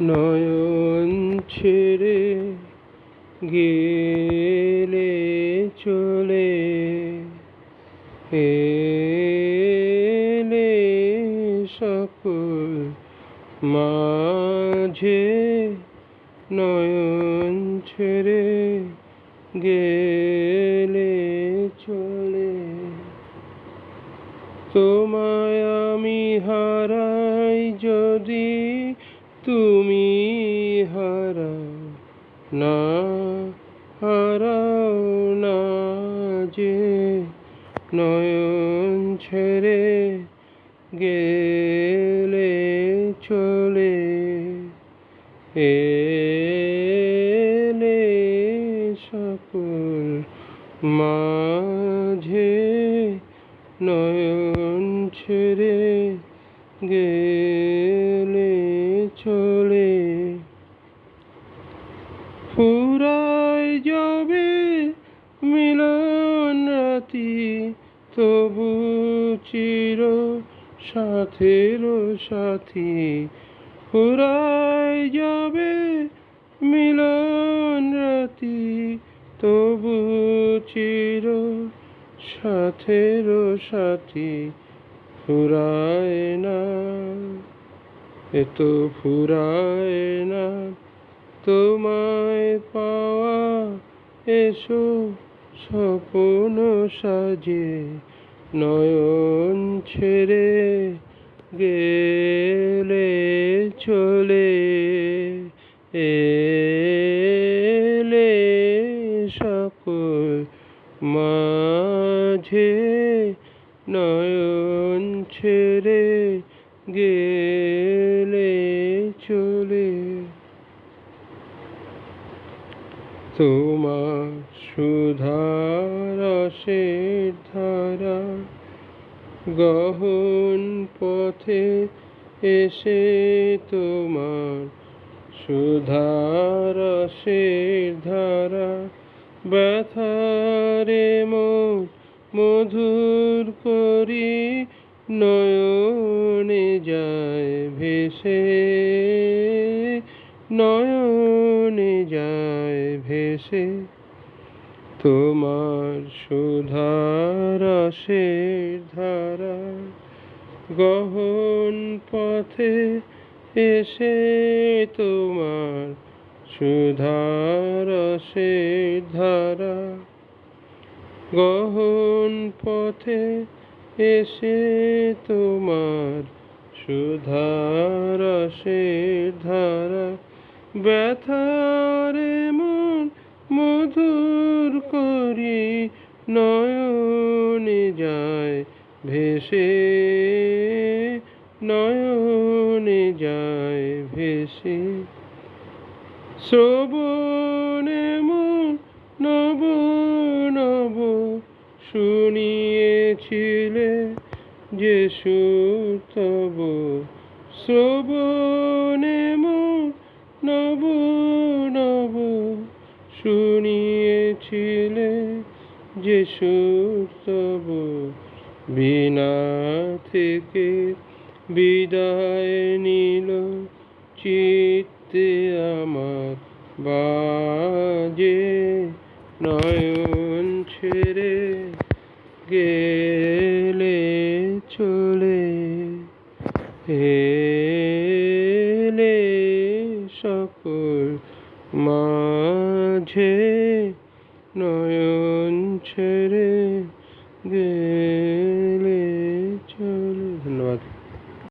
নয়ন ছেড়ে গেলে চলে এলে সকল মাঝে নয়ন ছেড়ে গেলে চলে। তোমায় আমি হারাই যদি তুমি হারাও না হারাও না যে নয়ন ছেড়ে গেলে চলে এলে সকল মাঝে নয়ন ছেড়ে গেলে চলে ফুরায় যাবে মিলন রাতি তবু চির সাথের সাথী। ফুরায় যাবে মিলন রাতি তবু চির সাথের সাথী। ফুরায় না এত ফুরায় না, তোমায় পাওয়া এসো, স্বপ্ন সাজে, নয়ন ছেড়ে গেলে চলে এলে সকল মাঝে নয়ন ছেড়ে গেলে চলে তোমার সুধারসের ধারা গহন পথে এসে তোমার সুধারসের ধারা ব্যথারে মধুর করি নয়নে যায় ভেসে যায় ভেসে তোমার সুধারসের ধারা গহন পথে এসে তোমার সুধারসের ধারা গহন পথে এসে তোমার সুধারসের ধারা ব্যথারে মধুর করি নয়নে যায়, ভেসে নয়নে যায়, ভেসে। শ্রবণে মন নব নব শুনিয়েছিলে যে সুতব শ্রবণে মন নব নব শুনিয়েছিলে যে সুতব বিনা থেকে বিদায় নিল চিত্তে আমার বাজে নয়ন ছেড়ে গেলে চলে এলে নয়ন ছেড়ে গে